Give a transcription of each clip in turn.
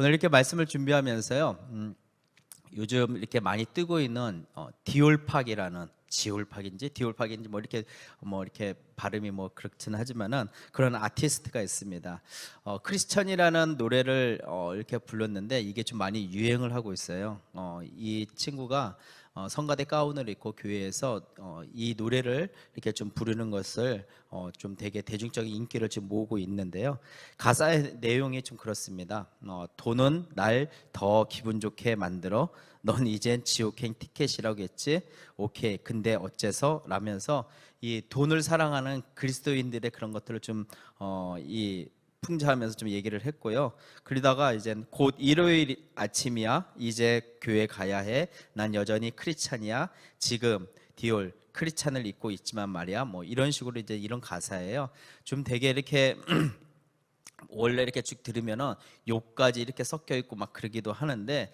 오늘 이렇게 말씀을 준비하면서요. 음, 요즘 이렇게 많이 뜨고 있는 어, 디올팍이라는 지올팍인지 디올팍인지 뭐 이렇게 뭐 이렇게 발음이 뭐 그렇지는 하지만은 그런 아티스트가 있습니다. 어, 크리스천이라는 노래를 어, 이렇게 불렀는데 이게 좀 많이 유행을 하고 있어요. 어, 이 친구가 어, 성가대 가운을 입고 교회에서 어, 이 노래를 이렇게 좀 부르는 것을 어, 좀 되게 대중적인 인기를 지금 모으고 있는데요. 가사의 내용이 좀 그렇습니다. 어, 돈은 날 더 기분 좋게 만들어. 넌 이젠 지옥행 티켓이라고 했지. 오케이. 근데 어째서? 라면서 이 돈을 사랑하는 그리스도인들의 그런 것들을 좀 어, 이 풍자하면서 좀 얘기를 했고요. 그러다가 이제 곧 일요일 아침이야. 이제 교회 가야 해. 난 여전히 크리스찬이야. 지금 디올 크리스찬을 입고 있지만 말이야. 뭐 이런 식으로 이제 이런 가사예요. 좀 되게 이렇게 원래 이렇게 쭉 들으면은 욕까지 이렇게 섞여 있고 막 그러기도 하는데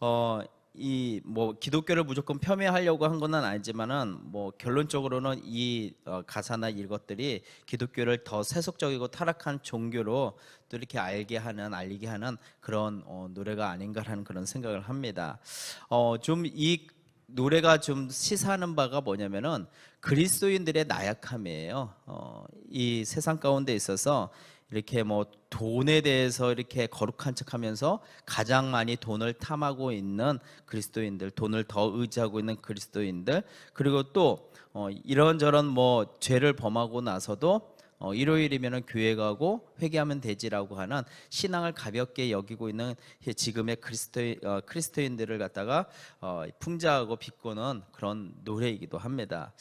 어. 이 뭐 기독교를 무조건 폄훼하려고 한 건 아니지만은 뭐 결론적으로는 이 어, 가사나 이것들이 기독교를 더 세속적이고 타락한 종교로 또 이렇게 알게 하는 알리게 하는 그런 어, 노래가 아닌가라는 그런 생각을 합니다. 어, 좀 이 노래가 좀 시사하는 바가 뭐냐면은 그리스도인들의 나약함이에요. 어, 이 세상 가운데 있어서 이렇게 뭐 돈에 대해서 이렇게 거룩한 척하면서 가장 많이 돈을 탐하고 있는 그리스도인들, 돈을 더 의지하고 있는 그리스도인들, 그리고 또 어, 이런저런 뭐 죄를 범하고 나서도 어, 일요일이면 교회 가고 회개하면 되지라고 하는 신앙을 가볍게 여기고 있는 지금의 그리스도 어, 크리스토인들을 갖다가 어, 풍자하고 비꼬는 그런 노래이기도 합니다.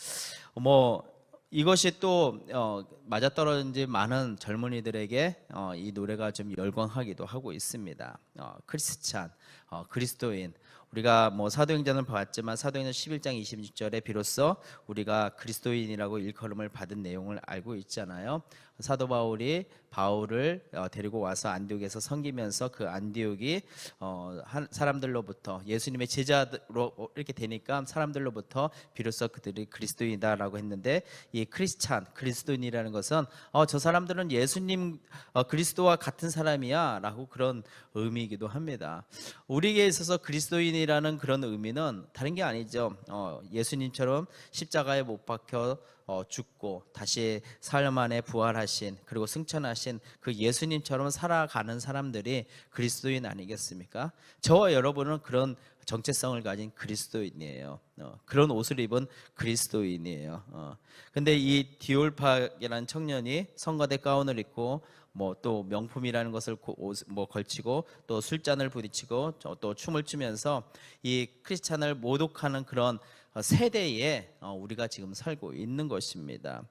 뭐 이것이 또 어, 맞아떨어진 많은 젊은이들에게 어, 이 노래가 좀 열광하기도 하고 있습니다. 어, 크리스찬, 어, 그리스도인. 우리가 뭐 사도행전을 봤지만 사도행전 11장 26절에 비로소 우리가 그리스도인이라고 일컬음을 받은 내용을 알고 있잖아요. 사도 바울이 바울을 어, 데리고 와서 안디옥에서 섬기면서 그 안디옥이 어, 한 사람들로부터 예수님의 제자로 이렇게 되니까 사람들로부터 비로소 그들이 그리스도인이다라고 했는데 이 크리스찬 그리스도인이라는 것은 어, 저 사람들은 예수님 어, 그리스도와 같은 사람이야라고 그런 의미이기도 합니다. 우리에게 있어서 그리스도인이라는 그런 의미는 다른 게 아니죠. 어, 예수님처럼 십자가에 못 박혀 어, 죽고 다시 사흘 만에 부활하신 그리고 승천하신 그 예수님처럼 살아가는 사람들이 그리스도인 아니겠습니까? 저와 여러분은 그런 정체성을 가진 그리스도인이에요. 어, 그런 옷을 입은 그리스도인이에요. 어. 근데 이 디올팍이라는 청년이 성가대 가운을 입고 뭐 또 명품이라는 것을 고- 옷- 뭐 걸치고 또 술잔을 부딪히고 저- 또 춤을 추면서 이 크리스찬을 모독하는 그런 어, 세대에 어, 우리가 지금 살고 있는 것입니다.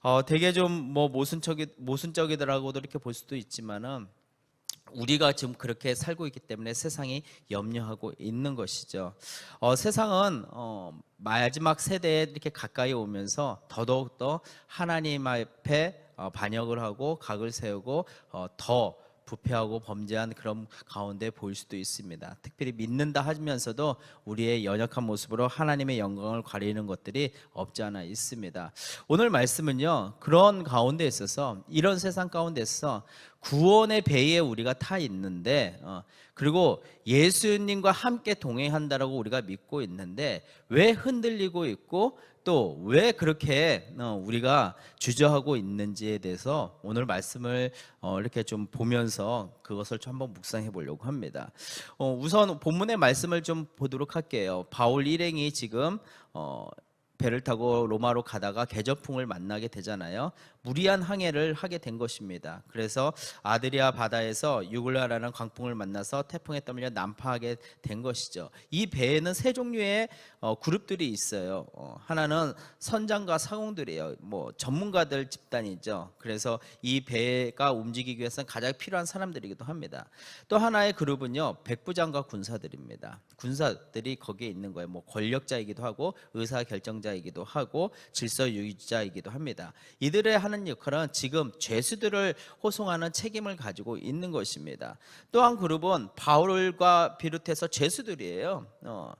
어, 되게 좀 뭐 모순적이 모순적이더라고도 이렇게 볼 수도 있지만은 우리가 지금 그렇게 살고 있기 때문에 세상이 염려하고 있는 것이죠. 어, 세상은 어, 마지막 세대에 이렇게 가까이 오면서 더더욱 더 하나님 앞에 어, 반역을 하고 각을 세우고 어, 더 부패하고 범죄한 그런 가운데 보일 수도 있습니다. 특별히 믿는다 하면서도 우리의 연약한 모습으로 하나님의 영광을 가리는 것들이 없지 않아 있습니다. 오늘 말씀은요 그런 가운데 있어서 이런 세상 가운데 있어서 구원의 배에 우리가 타 있는데 어, 그리고 예수님과 함께 동행한다라고 우리가 믿고 있는데 왜 흔들리고 있고 또 왜 그렇게 어, 우리가 주저하고 있는지에 대해서 오늘 말씀을 어, 이렇게 좀 보면서 그것을 좀 한번 묵상해 보려고 합니다. 어, 우선 본문의 말씀을 좀 보도록 할게요. 바울 일행이 지금 어, 배를 타고 로마로 가다가 개저풍을 만나게 되잖아요. 무리한 항해를 하게 된 것입니다. 그래서 아드리아 바다에서 유글라라는 광풍을 만나서 태풍에 떠밀려 난파하게 된 것이죠. 이 배에는 세 종류의 어, 그룹들이 있어요. 어, 하나는 선장과 사공들이에요. 뭐 전문가들 집단이죠. 그래서 이 배가 움직이기 위해서는 가장 필요한 사람들이기도 합니다. 또 하나의 그룹은요 백부장과 군사들입니다. 군사들이 거기에 있는 거예요. 뭐 권력자이기도 하고 의사 결정자이기도 하고 질서 유지자이기도 합니다. 이들의 하는 역할은 지금 죄수들을 호송하는 책임을 가지고 있는 것입니다. 또한 그룹은 바울과 비롯해서 죄수들이에요. 어,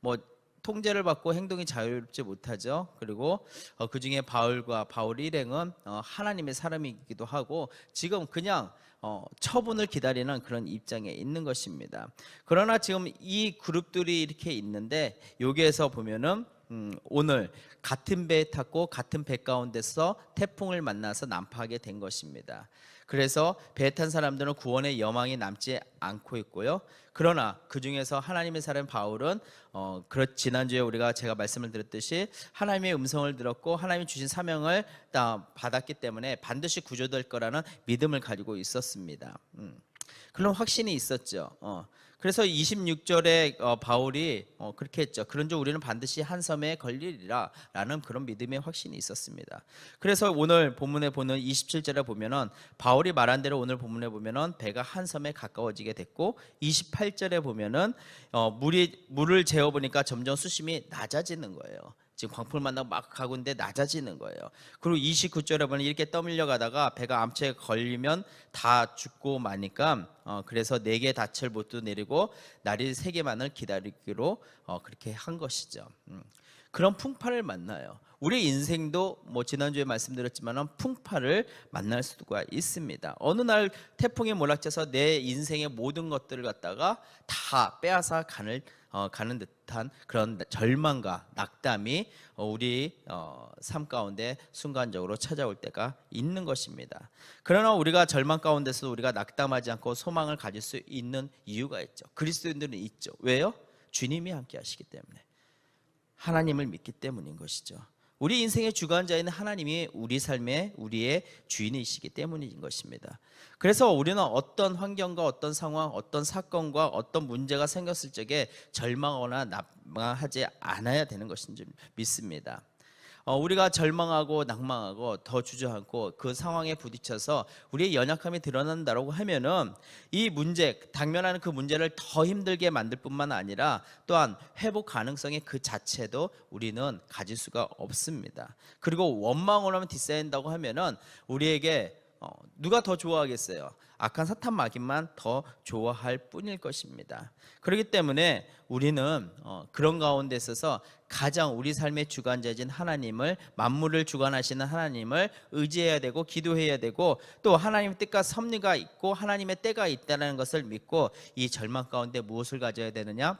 뭐 통제를 받고 행동이 자유롭지 못하죠. 그리고 어, 그 중에 바울과 바울 일행은 어, 하나님의 사람이기도 하고 지금 그냥 어, 처분을 기다리는 그런 입장에 있는 것입니다. 그러나 지금 이 그룹들이 이렇게 있는데 여기에서 보면은 음, 오늘 같은 배에 탔고 같은 배 가운데서 태풍을 만나서 난파하게 된 것입니다. 그래서 배에 탄 사람들은 구원의 여망이 남지 않고 있고요. 그러나 그 중에서 하나님의 사람 바울은 어, 그렇 지난주에 우리가 제가 말씀을 드렸듯이 하나님의 음성을 들었고 하나님이 주신 사명을 다 받았기 때문에 반드시 구조될 거라는 믿음을 가지고 있었습니다. 음. 그런 확신이 있었죠. 어. 그래서 26절에 어, 바울이 어, 그렇게 했죠. 그런즉 우리는 반드시 한 섬에 걸리리라 라는 그런 믿음의 확신이 있었습니다. 그래서 오늘 본문에 보는 27절에 보면은 바울이 말한 대로 오늘 본문에 보면은 배가 한 섬에 가까워지게 됐고 28절에 보면은 어, 물이 물을 재어 보니까 점점 수심이 낮아지는 거예요. 지금 광풍을 만나고 막 가고 있는데 낮아지는 거예요. 그리고 29절에 보면 이렇게 떠밀려 가다가 배가 암초에 걸리면 다 죽고 마니까 어, 그래서 네 개 닻을 모두 내리고 날이 세 개만을 기다리기로 어, 그렇게 한 것이죠. 음. 그런 풍파를 만나요. 우리 인생도 뭐 지난주에 말씀드렸지만은 풍파를 만날 수가 있습니다. 어느 날 태풍이 몰락쳐서 내 인생의 모든 것들을 갖다가 다 빼앗아 가는 어, 가는 듯한 그런 절망과 낙담이 어, 우리 어, 삶 가운데 순간적으로 찾아올 때가 있는 것입니다. 그러나 우리가 절망 가운데서 우리가 낙담하지 않고 소망을 가질 수 있는 이유가 있죠. 그리스도인들은 있죠. 왜요? 주님이 함께 하시기 때문에. 하나님을 믿기 때문인 것이죠. 우리 인생의 주관자인 하나님이 우리 삶의 우리의 주인이시기 때문인 것입니다. 그래서 우리는 어떤 환경과 어떤 상황, 어떤 사건과 어떤 문제가 생겼을 적에 절망하거나 낙망하지 않아야 되는 것인 줄 믿습니다. 어, 우리가 절망하고 낭망하고 더 주저앉고 그 상황에 부딪혀서 우리의 연약함이 드러난다고 하면은 이 문제 당면하는 그 문제를 더 힘들게 만들 뿐만 아니라 또한 회복 가능성의 그 자체도 우리는 가질 수가 없습니다. 그리고 원망을 하면 뒷쌓인다고 하면은 우리에게 어, 누가 더 좋아하겠어요? 악한 사탄 마귀만 더 좋아할 뿐일 것입니다. 그렇기 때문에 우리는 어, 그런 가운데 있어서 가장 우리 삶의 주관자진 하나님을 만물을 주관하시는 하나님을 의지해야 되고 기도해야 되고 또 하나님의 뜻과 섭리가 있고 하나님의 때가 있다는 것을 믿고 이 절망 가운데 무엇을 가져야 되느냐?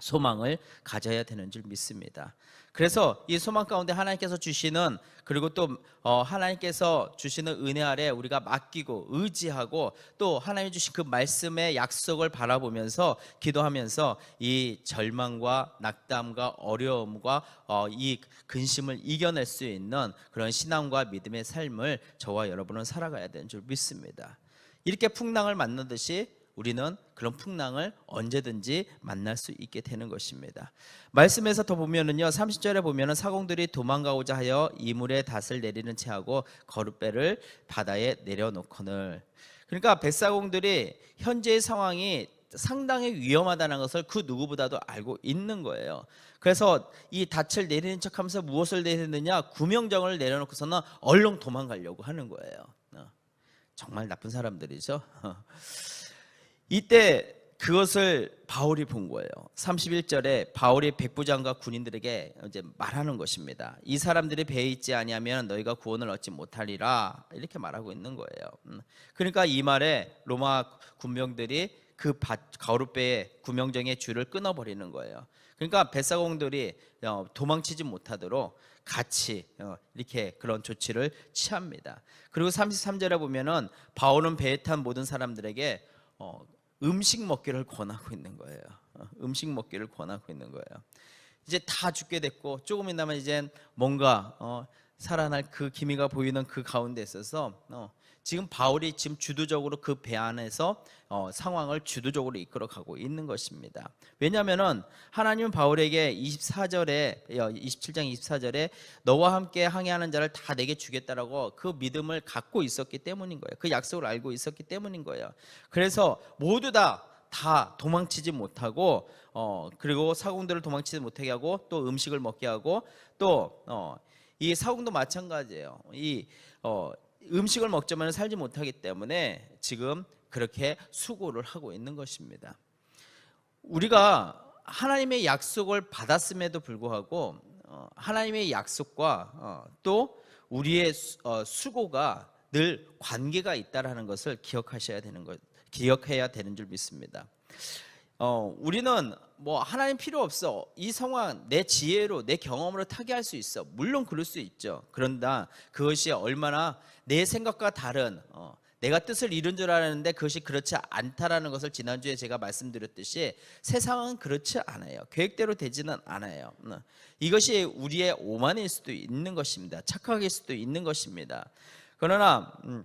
소망을 가져야 되는 줄 믿습니다. 그래서 이 소망 가운데 하나님께서 주시는 그리고 또 어, 하나님께서 주시는 은혜 아래 우리가 맡기고 의지하고 또 하나님 주신 그 말씀의 약속을 바라보면서 기도하면서 이 절망과 낙담과 어려움과 어, 이 근심을 이겨낼 수 있는 그런 신앙과 믿음의 삶을 저와 여러분은 살아가야 되는 줄 믿습니다. 이렇게 풍랑을 만나듯이 우리는 그런 풍랑을 언제든지 만날 수 있게 되는 것입니다. 말씀에서 더 보면은요. 30절에 보면은 사공들이 도망가고자 하여 이물에 닷을 내리는 채 하고 거룻배를 바다에 내려놓거늘. 그러니까 뱃사공들이 현재의 상황이 상당히 위험하다는 것을 그 누구보다도 알고 있는 거예요. 그래서 이 닻을 내리는 척하면서 무엇을 내리느냐 구명정을 내려놓고서는 얼른 도망가려고 하는 거예요. 어. 정말 나쁜 사람들이죠. 이때 그것을 바울이 본 거예요. 31절에 바울이 백부장과 군인들에게 이제 말하는 것입니다. 이 사람들이 배에 있지 아니하면 너희가 구원을 얻지 못하리라 이렇게 말하고 있는 거예요. 음. 그러니까 이 말에 로마 군병들이 그 가오르배의 구명정의 줄을 끊어버리는 거예요. 그러니까 뱃사공들이 어, 도망치지 못하도록 같이 어, 이렇게 그런 조치를 취합니다. 그리고 33절에 보면은 바울은 배에 탄 모든 사람들에게 어, 음식 먹기를 권하고 있는 거예요. 어, 음식 먹기를 권하고 있는 거예요. 이제 다 죽게 됐고 조금 있나면 이제 뭔가 어, 살아날 그 기미가 보이는 그 가운데 있어서 어, 지금 바울이 지금 주도적으로 그 배 안에서 어, 상황을 주도적으로 이끌어 가고 있는 것입니다. 왜냐하면은 하나님은 바울에게 24절에 27장 24절에 너와 함께 항해하는 자를 다 내게 주겠다라고 그 믿음을 갖고 있었기 때문인 거예요. 그 약속을 알고 있었기 때문인 거예요. 그래서 모두 다다 도망치지 못하고 어 그리고 사공들을 도망치지 못하게 하고 또 음식을 먹게 하고 또어이 사공도 마찬가지예요. 이어 음식을 먹자면 살지 못하기 때문에 지금 그렇게 수고를 하고 있는 것입니다. 우리가 하나님의 약속을 받았음에도 불구하고 어, 하나님의 약속과 어, 또 우리의 어, 수고가 늘 관계가 있다라는 것을 기억하셔야 되는 것, 기억해야 되는 줄 믿습니다. 어, 우리는 뭐 하나님 필요 없어. 이 상황 내 지혜로 내 경험으로 타개할 수 있어. 물론 그럴 수 있죠. 그런다 그것이 얼마나 내 생각과 다른 어, 내가 뜻을 이룬 줄 알았는데 그것이 그렇지 않다라는 것을 지난주에 제가 말씀드렸듯이 세상은 그렇지 않아요. 계획대로 되지는 않아요. 음, 이것이 우리의 오만일 수도 있는 것입니다. 착각일 수도 있는 것입니다. 그러나 음,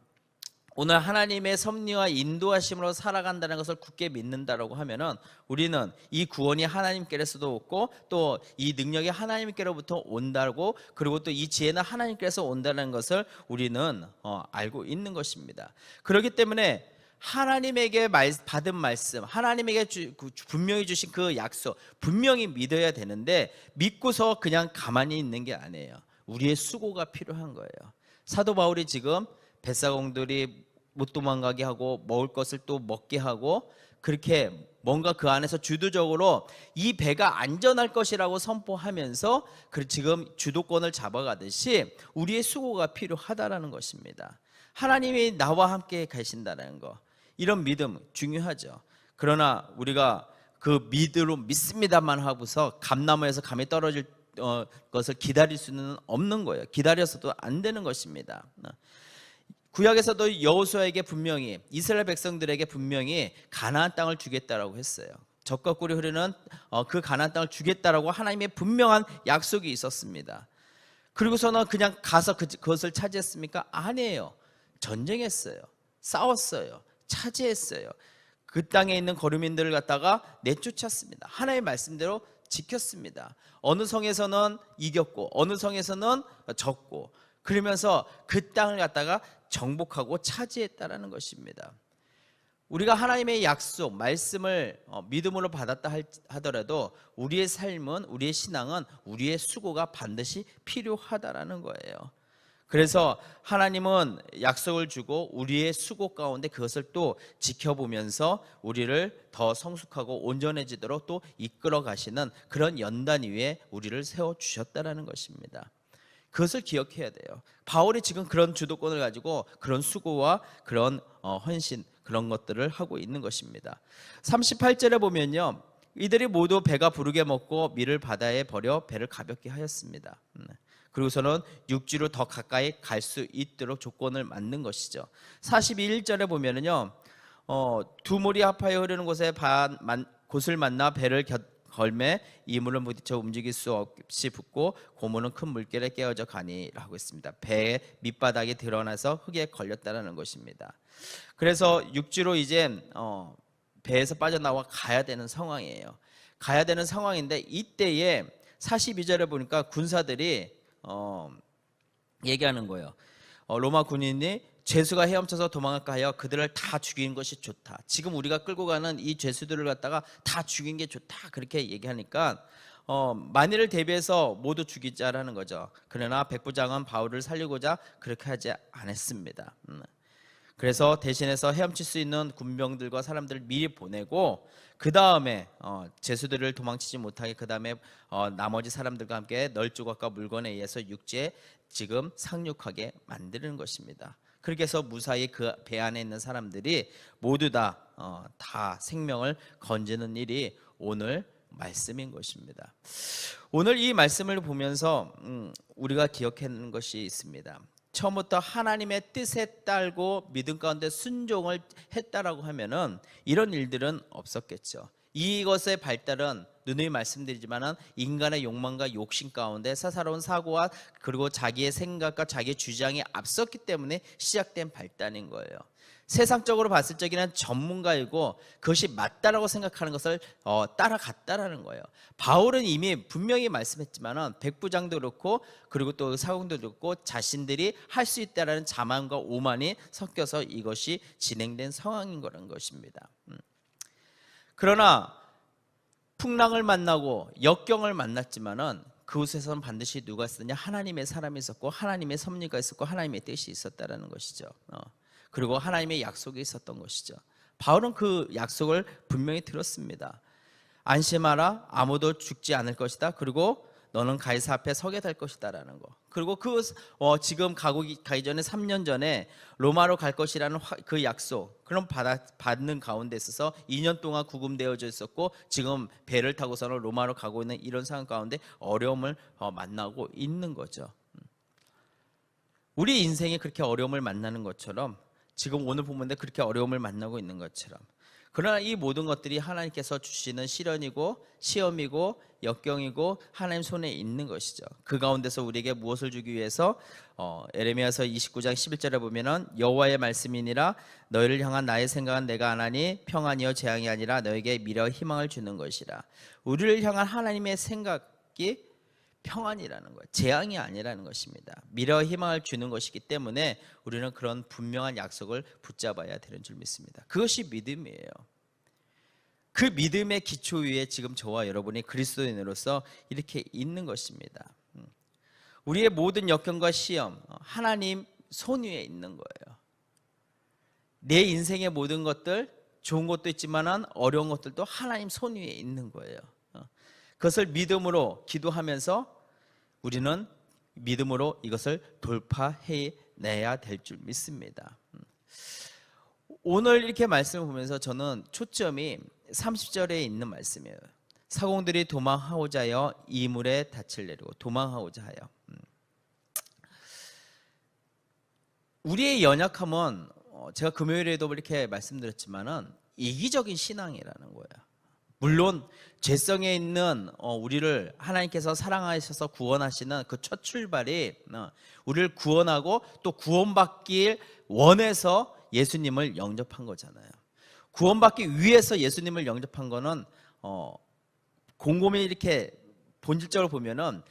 오늘 하나님의 섭리와 인도하심으로 살아간다는 것을 굳게 믿는다라고 하면은 우리는 이 구원이 하나님께로서도 없고 또 이 능력이 하나님께로부터 온다고 그리고 또 이 지혜는 하나님께서 온다는 것을 우리는 어, 알고 있는 것입니다. 그렇기 때문에 하나님에게 말, 받은 말씀, 하나님에게 주, 그 분명히 주신 그 약속, 분명히 믿어야 되는데 믿고서 그냥 가만히 있는 게 아니에요. 우리의 수고가 필요한 거예요. 사도 바울이 지금 뱃사공들이 못 도망가게 하고 먹을 것을 또 먹게 하고 그렇게 뭔가 그 안에서 주도적으로 이 배가 안전할 것이라고 선포하면서 그 지금 주도권을 잡아가듯이 우리의 수고가 필요하다라는 것입니다. 하나님이 나와 함께 가신다는 거 이런 믿음 중요하죠. 그러나 우리가 그 믿으로 믿습니다만 하고서 감나무에서 감이 떨어질 어, 것을 기다릴 수는 없는 거예요. 기다려서도 안 되는 것입니다. 구약에서도 여호수아에게 분명히 이스라엘 백성들에게 분명히 가나안 땅을 주겠다라고 했어요. 적과 꿀이 흐르는 어, 그 가나안 땅을 주겠다라고 하나님의 분명한 약속이 있었습니다. 그리고서는 그냥 가서 그, 그것을 차지했습니까? 아니에요. 전쟁했어요. 싸웠어요. 차지했어요. 그 땅에 있는 거류민들을 갖다가 내쫓았습니다. 하나의 말씀대로 지켰습니다. 어느 성에서는 이겼고 어느 성에서는 졌고 그러면서 그 땅을 갖다가 정복하고 차지했다라는 것입니다. 우리가 하나님의 약속, 말씀을 어, 믿음으로 받았다 하더라도 우리의 삶은 우리의 신앙은 우리의 수고가 반드시 필요하다라는 거예요. 그래서 하나님은 약속을 주고 우리의 수고 가운데 그것을 또 지켜보면서 우리를 더 성숙하고 온전해지도록 또 이끌어 가시는 그런 연단 위에 우리를 세워 주셨다라는 것입니다. 그것을 기억해야 돼요. 바울이 지금 그런 주도권을 가지고 그런 수고와 그런 어, 헌신 그런 것들을 하고 있는 것입니다. 38절에 보면요. 이들이 모두 배가 부르게 먹고 밀을 바다에 버려 배를 가볍게 하였습니다. 음. 그리고서는 육지로 더 가까이 갈 수 있도록 조건을 만든 것이죠. 41절에 보면은요. 어, 두 물이 합하여 흐르는 곳에 반, 만, 곳을 만나 배를 곁, 걸매 이물을 부딪혀 움직일 수 없이 붙고 고무는 큰 물결에 깨어져 가니라고 했습니다. 배의 밑바닥이 드러나서 흙에 걸렸다는 것입니다. 그래서 육지로 이제 어, 배에서 빠져나와 가야 되는 상황이에요. 가야 되는 상황인데 이때에 42절에 보니까 군사들이 어, 얘기하는 거예요. 어, 로마 군인이 죄수가 헤엄쳐서 도망갈까 하여 그들을 다 죽이는 것이 좋다. 지금 우리가 끌고 가는 이 죄수들을 갖다가 다 죽인 게 좋다. 그렇게 얘기하니까 어, 만일을 대비해서 모두 죽이자라는 거죠. 그러나 백부장은 바울을 살리고자 그렇게 하지 않았습니다. 음. 그래서 대신해서 헤엄칠 수 있는 군병들과 사람들을 미리 보내고 그 다음에 어, 제수들을 도망치지 못하게 그 다음에 어, 나머지 사람들과 함께 널조각과 물건에 의해서 육지에 지금 상륙하게 만드는 것입니다. 그렇게 해서 무사히 그 배 안에 있는 사람들이 모두 다, 어, 다 생명을 건지는 일이 오늘 말씀인 것입니다. 오늘 이 말씀을 보면서 음, 우리가 기억하는 것이 있습니다. 처음부터 하나님의 뜻에 따르고 믿음 가운데 순종을 했다라고 하면은 이런 일들은 없었겠죠. 이것의 발달은 누누이 말씀드리지만은 인간의 욕망과 욕심 가운데 사사로운 사고와 그리고 자기의 생각과 자기의 주장이 앞섰기 때문에 시작된 발단인 거예요. 세상적으로 봤을 적에는 전문가이고 그것이 맞다라고 생각하는 것을 어, 따라갔다라는 거예요. 바울은 이미 분명히 말씀했지만은 백부장도 그렇고 그리고 또 사공도 그렇고 자신들이 할 수 있다라는 자만과 오만이 섞여서 이것이 진행된 상황인 거라는 것입니다. 음. 그러나 풍랑을 만나고 역경을 만났지만은 그곳에서는 반드시 누가 있었냐 하나님의 사람이 있었고 하나님의 섭리가 있었고 하나님의 뜻이 있었다라는 것이죠. 어. 그리고 하나님의 약속이 있었던 것이죠. 바울은 그 약속을 분명히 들었습니다. 안심하라 아무도 죽지 않을 것이다. 그리고 너는 가이사 앞에 서게 될 것이다라는 거. 그리고 그 어, 지금 가고 가기 전에 3년 전에 로마로 갈 것이라는 화- 그 약속 그럼 받아, 받는 가운데 있어서 2년 동안 구금되어져 있었고 지금 배를 타고서는 로마로 가고 있는 이런 상황 가운데 어려움을 어, 만나고 있는 거죠. 우리 인생이 그렇게 어려움을 만나는 것처럼 지금 오늘 본문에 그렇게 어려움을 만나고 있는 것처럼 그러나 이 모든 것들이 하나님께서 주시는 시련이고 시험이고 역경이고 하나님 손에 있는 것이죠. 그 가운데서 우리에게 무엇을 주기 위해서 어, 에레미야서 29장 11절에 보면은 여호와의 말씀이니라 너희를 향한 나의 생각은 내가 하나니 평안이요 재앙이 아니라 너에게 미래 희망을 주는 것이라. 우리를 향한 하나님의 생각이 평안이라는 거예요. 재앙이 아니라는 것입니다. 미래 희망을 주는 것이기 때문에 우리는 그런 분명한 약속을 붙잡아야 되는 줄 믿습니다. 그것이 믿음이에요. 그 믿음의 기초 위에 지금 저와 여러분이 그리스도인으로서 이렇게 있는 것입니다. 음. 우리의 모든 역경과 시험 어, 하나님 손 위에 있는 거예요. 내 인생의 모든 것들 좋은 것도 있지만은 어려운 것들도 하나님 손 위에 있는 거예요. 어. 그것을 믿음으로 기도하면서 우리는 믿음으로 이것을 돌파해 내야 될 줄 믿습니다. 음. 오늘 이렇게 말씀을 보면서 저는 초점이 30절에 있는 말씀이에요. 사공들이 도망하고자 하여 이물에 닻을 내리고 도망하고자 하여. 음. 우리의 연약함은 어, 제가 금요일에도 이렇게 말씀드렸지만은 이기적인 신앙이라는 거예요. 물론 죄성에 있는 어, 우리를 하나님께서 사랑하셔서 구원하시는 그 첫 출발이 어, 우리를 구원하고 또 구원받길 원해서 예수님을 영접한 거잖아요. 구원받기 위해서 예수님을 영접한 거는 어, 곰곰이 이렇게 본질적으로 보면은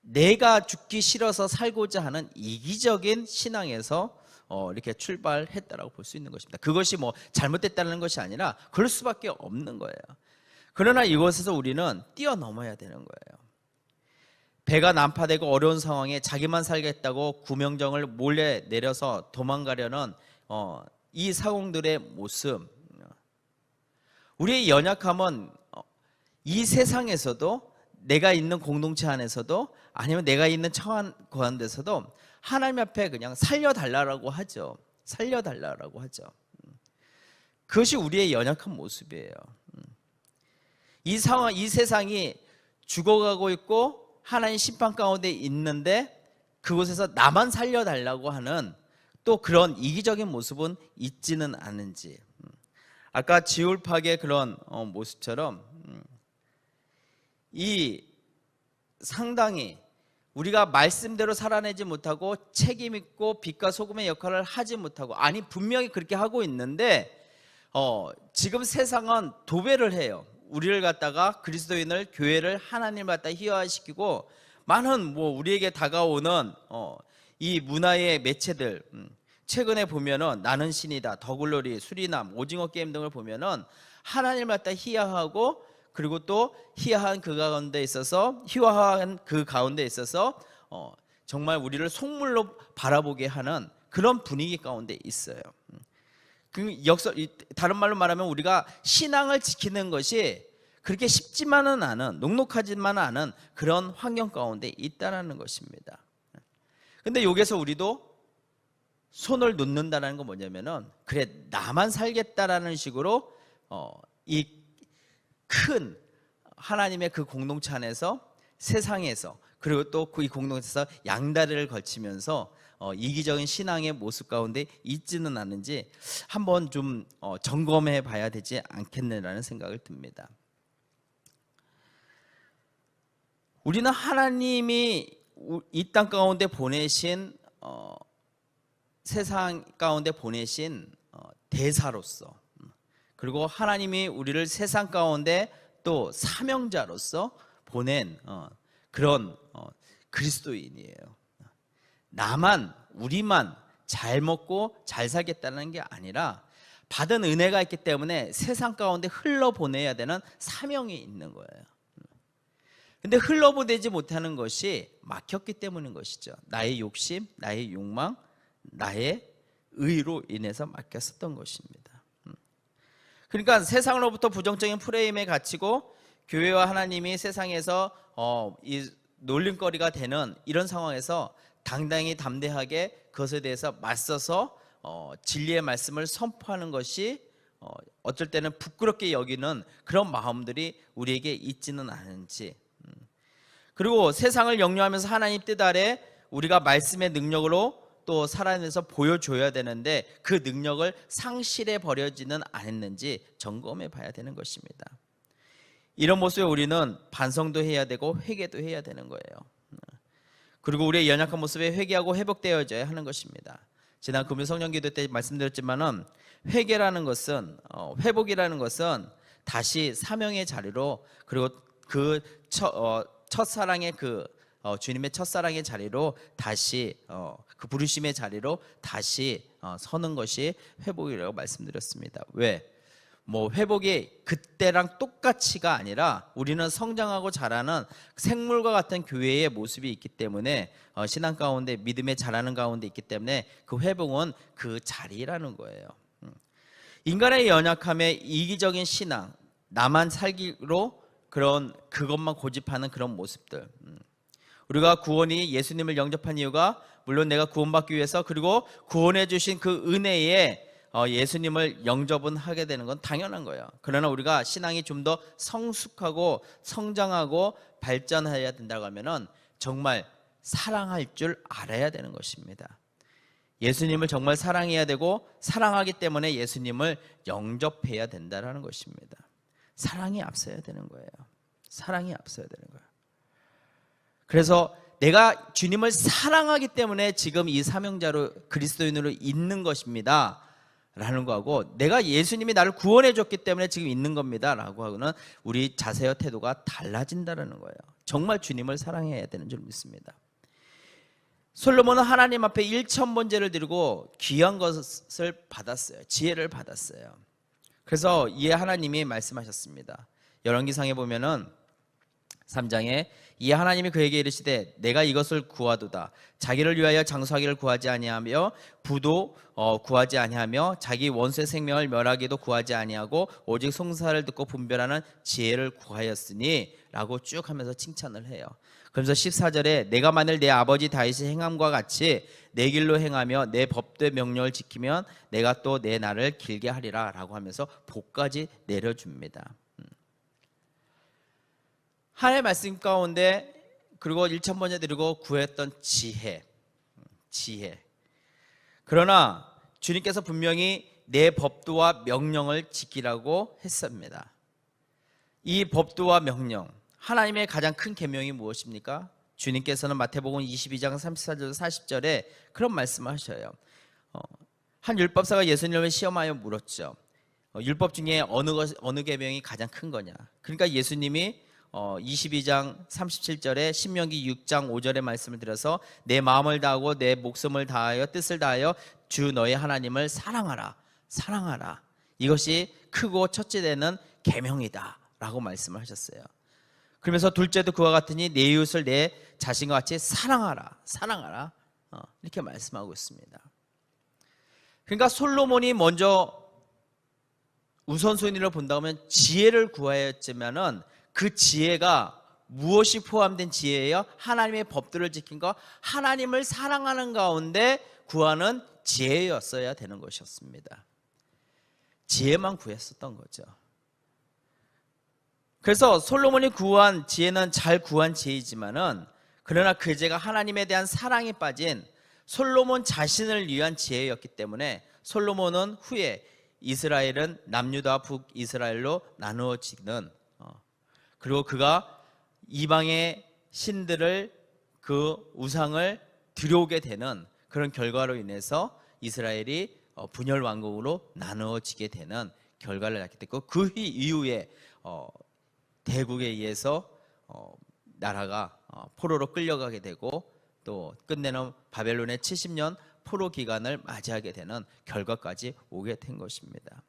내가 죽기 싫어서 살고자 하는 이기적인 신앙에서 어, 이렇게 출발했다라고 볼 수 있는 것입니다. 그것이 뭐 잘못됐다는 것이 아니라 그럴 수밖에 없는 거예요. 그러나 이곳에서 우리는 뛰어넘어야 되는 거예요. 배가 난파되고 어려운 상황에 자기만 살겠다고 구명정을 몰래 내려서 도망가려는 어, 이 사공들의 모습. 우리의 연약함은 어, 이 세상에서도 내가 있는 공동체 안에서도 아니면 내가 있는 처한 가운데서도 하나님 앞에 그냥 살려달라고 하죠. 살려달라고 하죠. 음. 그것이 우리의 연약한 모습이에요. 음. 이 상황, 이 세상이 죽어가고 있고 하나님 심판 가운데 있는데 그곳에서 나만 살려달라고 하는 또 그런 이기적인 모습은 있지는 않은지. 음. 아까 지울팍의 그런 어, 모습처럼 음. 이 상당히 우리가 말씀대로 살아내지 못하고 책임 있고 빛과 소금의 역할을 하지 못하고 아니 분명히 그렇게 하고 있는데 어, 지금 세상은 도배를 해요. 우리를 갖다가 그리스도인을 교회를 하나님 갖다 희화시키고 많은 뭐 우리에게 다가오는 어, 이 문화의 매체들 음, 최근에 보면은 나는 신이다, 더글로리, 수리남, 오징어 게임 등을 보면은 하나님 갖다 희화하고 그리고 또 희화한 그 가운데 있어서 희화한 그 가운데 있어서 어, 정말 우리를 속물로 바라보게 하는 그런 분위기 가운데 있어요. 음. 그 역설 다른 말로 말하면 우리가 신앙을 지키는 것이 그렇게 쉽지만은 않은 녹록하지만은 않은 그런 환경 가운데 있다라는 것입니다. 근데 여기서 우리도 손을 놓는다는 건 뭐냐면은 그래 나만 살겠다라는 식으로 어, 이큰 하나님의 그 공동체 안에서 세상에서 그리고 또 그 이 공동체에서 양다리를 걸치면서 어, 이기적인 신앙의 모습 가운데 있지는 않은지 한번 좀 어, 점검해 봐야 되지 않겠느라는 생각을 듭니다. 우리는 하나님이 이 땅 가운데 보내신 어, 세상 가운데 보내신 어, 대사로서 그리고 하나님이 우리를 세상 가운데 또 사명자로서 보낸 어, 그런 어, 그리스도인이에요. 나만 우리만 잘 먹고 잘 살겠다는 게 아니라 받은 은혜가 있기 때문에 세상 가운데 흘러 보내야 되는 사명이 있는 거예요. 근데 흘러보내지 못하는 것이 막혔기 때문인 것이죠. 나의 욕심, 나의 욕망, 나의 의로 인해서 막혔었던 것입니다. 음. 그러니까 세상으로부터 부정적인 프레임에 갇히고 교회와 하나님이 세상에서 어, 이 놀림거리가 되는 이런 상황에서 당당히 담대하게 그것에 대해서 맞서서 어, 진리의 말씀을 선포하는 것이 어, 어쩔 때는 부끄럽게 여기는 그런 마음들이 우리에게 있지는 않은지 음. 그리고 세상을 영유하면서 하나님 뜻 아래 우리가 말씀의 능력으로 또 살아내서 보여줘야 되는데 그 능력을 상실해 버려지는 않았는지 점검해 봐야 되는 것입니다. 이런 모습에 우리는 반성도 해야 되고 회개도 해야 되는 거예요. 그리고 우리의 연약한 모습에 회개하고 회복되어져야 하는 것입니다. 지난 금요 성령기도 때 말씀드렸지만은 회개라는 것은 어, 회복이라는 것은 다시 사명의 자리로 그리고 그 첫, 어, 첫사랑의 그 어, 주님의 첫사랑의 자리로 다시 어, 그 부르심의 자리로 다시 어, 서는 것이 회복이라고 말씀드렸습니다. 왜? 뭐 회복이 그때랑 똑같이가 아니라 우리는 성장하고 자라는 생물과 같은 교회의 모습이 있기 때문에 어, 신앙 가운데 믿음의 자라는 가운데 있기 때문에 그 회복은 그 자리라는 거예요. 음. 인간의 연약함에 이기적인 신앙, 나만 살기로 그런 그것만 고집하는 그런 모습들. 음. 우리가 구원이 예수님을 영접한 이유가 물론 내가 구원받기 위해서 그리고 구원해 주신 그 은혜에 어, 예수님을 영접은 하게 되는 건 당연한 거예요. 그러나 우리가 신앙이 좀 더 성숙하고 성장하고 발전해야 된다고 하면은 정말 사랑할 줄 알아야 되는 것입니다. 예수님을 정말 사랑해야 되고 사랑하기 때문에 예수님을 영접해야 된다라는 것입니다. 사랑이 앞서야 되는 거예요. 사랑이 앞서야 되는 거예요. 그래서 내가 주님을 사랑하기 때문에 지금 이 사명자로 그리스도인으로 있는 것입니다. 라는 거하고 내가 예수님이 나를 구원해 줬기 때문에 지금 있는 겁니다. 라고 하고는 우리 자세와 태도가 달라진다는 거예요. 정말 주님을 사랑해야 되는 줄 믿습니다. 솔로몬은 하나님 앞에 1천 번제를 드리고 귀한 것을 받았어요. 지혜를 받았어요. 그래서 이에 하나님이 말씀하셨습니다. 열왕기상에 보면은 3장에 이 하나님이 그에게 이르시되 내가 이것을 구하도다 자기를 위하여 장수하기를 구하지 아니하며 부도 어, 구하지 아니하며 자기 원수의 생명을 멸하기도 구하지 아니하고 오직 송사를 듣고 분별하는 지혜를 구하였으니라고 쭉 하면서 칭찬을 해요. 그러면서 14절에 내가 만일 내 아버지 다윗의 행함과 같이 내 길로 행하며 내 법대 명령을 지키면 내가 또 내 날을 길게 하리라라고 하면서 복까지 내려줍니다. 하나님의 말씀 가운데 그리고 1천 번째 드리고 구했던 지혜, 지혜. 그러나 주님께서 분명히 내 법도와 명령을 지키라고 했습니다. 이 법도와 명령, 하나님의 가장 큰 계명이 무엇입니까? 주님께서는 마태복음 22장 34절 40절에 그런 말씀을 하셔요. 어, 한 율법사가 예수님을 시험하여 물었죠. 어, 율법 중에 어느 것 어느 계명이 가장 큰 거냐? 그러니까 예수님이 어, 22장 37절에 신명기 6장 5절의 말씀을 들어서 내 마음을 다하고 내 목숨을 다하여 뜻을 다하여 주 너의 하나님을 사랑하라 사랑하라 이것이 크고 첫째 되는 계명이다라고 말씀을 하셨어요. 그러면서 둘째도 그와 같으니 내 이웃을 내 자신과 같이 사랑하라 사랑하라 어, 이렇게 말씀하고 있습니다. 그러니까 솔로몬이 먼저 우선순위를 본다면 지혜를 구하였지만은 그 지혜가 무엇이 포함된 지혜예요? 하나님의 법들을 지킨 것, 하나님을 사랑하는 가운데 구하는 지혜였어야 되는 것이었습니다. 지혜만 구했었던 거죠. 그래서 솔로몬이 구한 지혜는 잘 구한 지혜이지만은 그러나 그 지혜가 하나님에 대한 사랑이 빠진 솔로몬 자신을 위한 지혜였기 때문에 솔로몬은 후에 이스라엘은 남유다와 북이스라엘로 나누어지는 어, 그리고 그가 이방의 신들을 그 우상을 들여오게 되는 그런 결과로 인해서 이스라엘이 어, 분열 왕국으로 나누어지게 되는 결과를 낳게 됐고 그 이후에 어, 대국에 의해서 어, 나라가 어, 포로로 끌려가게 되고 또 끝내는 바벨론의 70년 포로 기간을 맞이하게 되는 결과까지 오게 된 것입니다.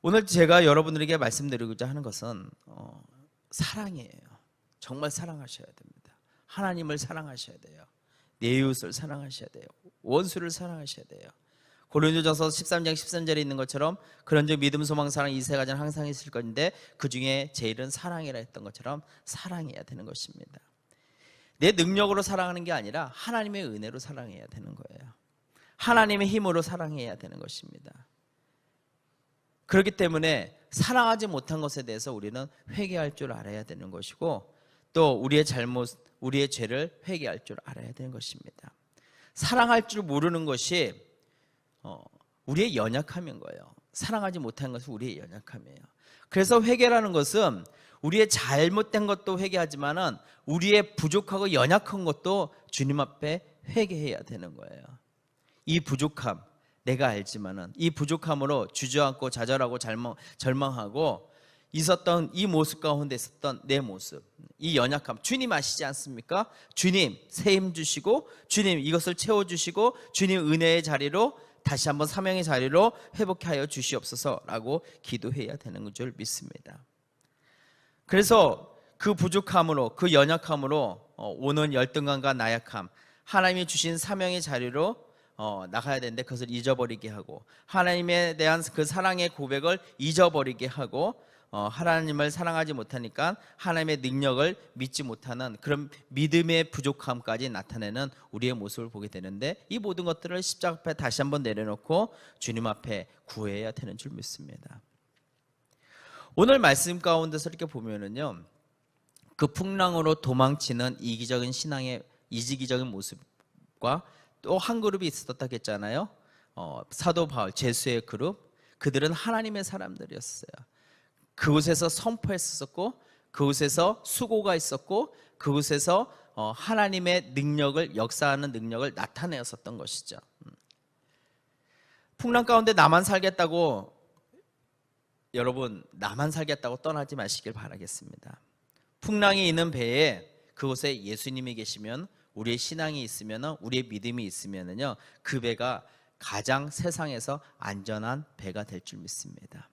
오늘 제가 여러분들에게 말씀드리고자 하는 것은 어, 사랑이에요. 정말 사랑하셔야 됩니다. 하나님을 사랑하셔야 돼요. 내 이웃을 사랑하셔야 돼요. 원수를 사랑하셔야 돼요. 고린도전서 13장 13절에 있는 것처럼 그런즉 믿음 소망 사랑 이 세 가지는 항상 있을 건데 그 중에 제일은 사랑이라 했던 것처럼 사랑해야 되는 것입니다. 내 능력으로 사랑하는 게 아니라 하나님의 은혜로 사랑해야 되는 거예요. 하나님의 힘으로 사랑해야 되는 것입니다. 그렇기 때문에 사랑하지 못한 것에 대해서 우리는 회개할 줄 알아야 되는 것이고 또 우리의 잘못, 우리의 죄를 회개할 줄 알아야 되는 것입니다. 사랑할 줄 모르는 것이 어, 우리의 연약함인 거예요. 사랑하지 못한 것은 우리의 연약함이에요. 그래서 회개라는 것은 우리의 잘못된 것도 회개하지만은 우리의 부족하고 연약한 것도 주님 앞에 회개해야 되는 거예요. 이 부족함 내가 알지만은 이 부족함으로 주저앉고 좌절하고 절망, 절망하고 있었던 이 모습 가운데 있었던 내 모습 이 연약함 주님 아시지 않습니까? 주님 새힘 주시고 주님 이것을 채워 주시고 주님 은혜의 자리로 다시 한번 사명의 자리로 회복하여 주시옵소서라고 기도해야 되는 줄 믿습니다. 그래서 그 부족함으로 그 연약함으로 어, 오는 열등감과 나약함 하나님이 주신 사명의 자리로 어, 나가야 되는데 그것을 잊어버리게 하고 하나님에 대한 그 사랑의 고백을 잊어버리게 하고 어, 하나님을 사랑하지 못하니까 하나님의 능력을 믿지 못하는 그런 믿음의 부족함까지 나타내는 우리의 모습을 보게 되는데 이 모든 것들을 십자가 앞에 다시 한번 내려놓고 주님 앞에 구해야 되는 줄 믿습니다. 오늘 말씀 가운데서 이렇게 보면은요. 그 풍랑으로 도망치는 이기적인 신앙의 이지기적인 모습과 또 한 그룹이 있었다 했잖아요. 어, 사도 바울 제수의 그룹 그들은 하나님의 사람들이었어요. 그곳에서 선포했었고 그곳에서 수고가 있었고 그곳에서 어, 하나님의 능력을 역사하는 능력을 나타내었었던 것이죠. 음. 풍랑 가운데 나만 살겠다고 여러분 나만 살겠다고 떠나지 마시길 바라겠습니다. 풍랑이 있는 배에 그곳에 예수님이 계시면 우리의 신앙이 있으면 우리의 믿음이 있으면은요 그 배가 가장 세상에서 안전한 배가 될 줄 믿습니다.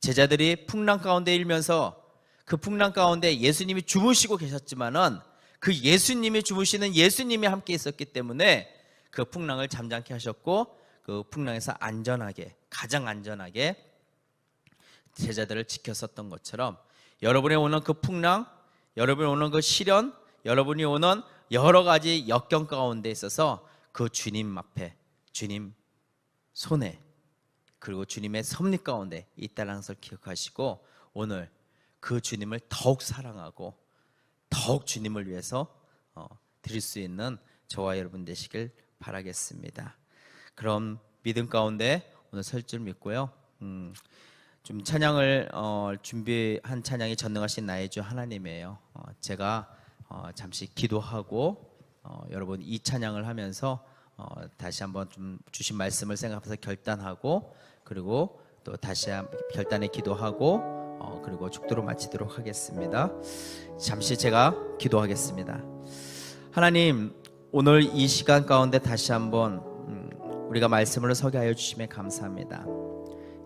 제자들이 풍랑 가운데 일면서 그 풍랑 가운데 예수님이 주무시고 계셨지만은 그 예수님이 주무시는 예수님이 함께 있었기 때문에 그 풍랑을 잠잠케 하셨고 그 풍랑에서 안전하게 가장 안전하게 제자들을 지켰었던 것처럼 여러분이 오는 그 풍랑, 여러분이 오는 그 시련, 여러분이 오는 여러 가지 역경 가운데 있어서 그 주님 앞에 주님 손에 그리고 주님의 섭리 가운데 있다는 것을 기억하시고 오늘 그 주님을 더욱 사랑하고 더욱 주님을 위해서 어, 드릴 수 있는 저와 여러분 되시길 바라겠습니다. 그럼 믿음 가운데 오늘 설 줄 믿고요. 음, 좀 찬양을 어, 준비한 찬양이 전능하신 나의 주 하나님이에요. 어, 제가 어, 잠시 기도하고 어, 여러분 이 찬양을 하면서 어, 다시 한번 좀 주신 말씀을 생각해서 결단하고 그리고 또 다시 한 결단에 기도하고 어, 그리고 축도로 마치도록 하겠습니다. 잠시 제가 기도하겠습니다. 하나님 오늘 이 시간 가운데 다시 한번 음, 우리가 말씀으로 서게 하여 주심에 감사합니다.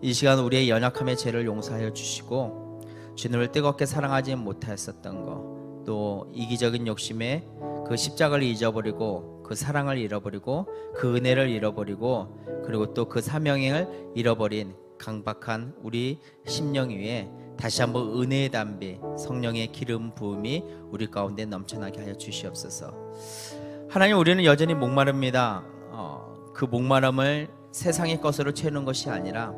이 시간 우리의 연약함의 죄를 용서하여 주시고 주님을 뜨겁게 사랑하지 못하였었던 것, 또 이기적인 욕심에 그 십자가를 잊어버리고 그 사랑을 잃어버리고 그 은혜를 잃어버리고 그리고 또 그 사명을 잃어버린 강박한 우리 심령 위에 다시 한번 은혜의 담비 성령의 기름 부음이 우리 가운데 넘쳐나게 하여 주시옵소서. 하나님 우리는 여전히 목마릅니다. 어, 그 목마름을 세상의 것으로 채우는 것이 아니라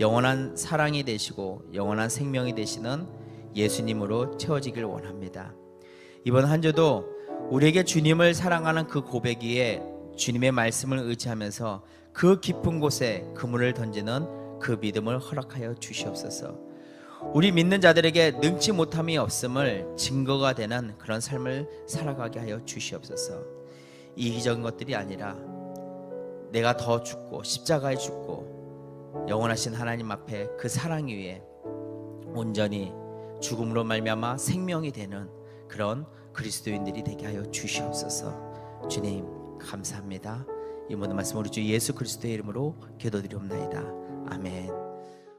영원한 사랑이 되시고 영원한 생명이 되시는 예수님으로 채워지길 원합니다. 이번 한 주도 우리에게 주님을 사랑하는 그 고백이에 주님의 말씀을 의지하면서 그 깊은 곳에 그물을 던지는 그 믿음을 허락하여 주시옵소서. 우리 믿는 자들에게 능치 못함이 없음을 증거가 되는 그런 삶을 살아가게 하여 주시옵소서. 이기적인 것들이 아니라 내가 더 죽고 십자가에 죽고 영원하신 하나님 앞에 그 사랑 위에 온전히 죽음으로 말미암아 생명이 되는 그런 그리스도인들이 되게 하여 주시옵소서. 주님 감사합니다. 이 모든 말씀 우리 주 예수 그리스도의 이름으로 기도드리옵나이다. 아멘.